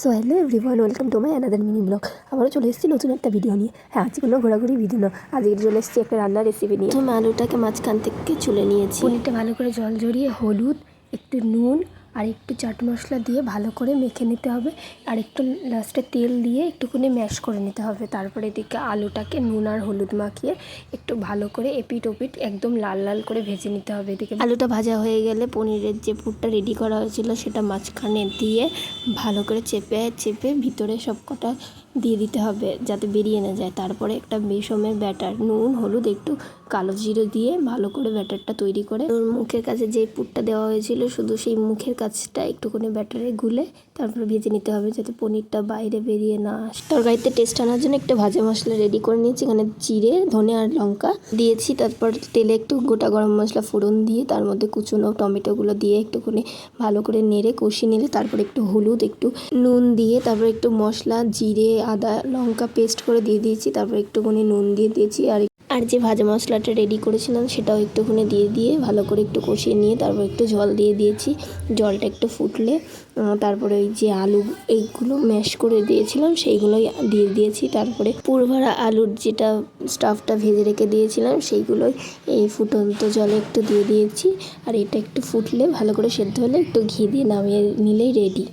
So hello everyone welcome to my another mini blog আবারও চলে এসেছি নতুন একটা ভিডিও নিয়ে। হ্যাঁ আজকে কোনো ঘোরাঘুরি ভিডিও না। আজকে চলে এসেছি একটা রান্নার রেসিপি নিয়ে। আমি আলুটাকে মাঝখান থেকে চুলে নিয়েছি। পনিরটা ভালো করে জল জড়িয়ে হলুদ একটু নুন আর একটু চাট মশলা দিয়ে ভালো করে মেখে নিতে হবে। আর একটু লাস্টে তেল দিয়ে একটুখানি ম্যাশ করে নিতে হবে। তারপরে এদিকে আলুটাকে নুন আর হলুদ মাখিয়ে একটু ভালো করে এপিট ওপিট একদম লাল লাল করে ভেজে নিতে হবে। এদিকে আলুটা ভাজা হয়ে গেলে পনিরের যে পুরটা রেডি করা হয়েছিল সেটা মাঝখানে দিয়ে ভালো করে চেপে চেপে ভিতরে সব কটা দিয়ে দিতে হবে যাতে বেরিয়ে না যায়। তারপরে একটা বেসমের ব্যাটার নুন, হলুদ একটু কালো জিরে দিয়ে ভালো করে ব্যাটারটা তৈরি করে ওর মুখের কাছে যে পুরটা দেওয়া হয়েছিল শুধু সেই মুখের কাছটা একটুখানি ব্যাটারে গুলে তারপরে ভেজে নিতে হবে যাতে পনিরটা বাইরে বেরিয়ে না আসে। তরকারিতে টেস্ট আনার জন্য একটা ভাজা মশলা রেডি করে নিয়েছি, এখানে জিরে, ধনে আর লঙ্কা দিয়েছি, তারপর তেলে একটু গোটা গরম মশলা ফোড়ন দিয়ে তার মধ্যে কুচুনো টমেটোগুলো দিয়ে একটুখানি ভালো করে নেড়ে কষিয়ে নিলে তারপর একটু হলুদ, একটু নুন দিয়ে তারপর একটু মশলা, জিরে, আদা, লঙ্কা পেস্ট করে দিয়ে দিয়েছি, তারপর একটুখানি নুন দিয়ে দিয়েছি আর আর যে ভাজা মশলাটা রেডি করেছিলাম সেটাও একটুখানি দিয়ে দিয়ে ভালো করে একটু কষিয়ে নিয়ে তারপর একটু জল দিয়ে দিয়েছি। জলটা একটু ফুটলে তারপরে ওই যে আলু এইগুলো ম্যাশ করে দিয়েছিলাম, সেইগুলোই দিয়ে দিয়েছি। তারপরে পুরভরা আলুর যেটা স্টাফটা ভেজে রেখে দিয়েছিলাম, সেইগুলোই এই ফুটন্ত জলে একটু দিয়ে দিয়েছি। আর এটা একটু ফুটলে, ভালো করে সেদ্ধ হলে একটু ঘি দিয়ে নামিয়ে নিলেই রেডি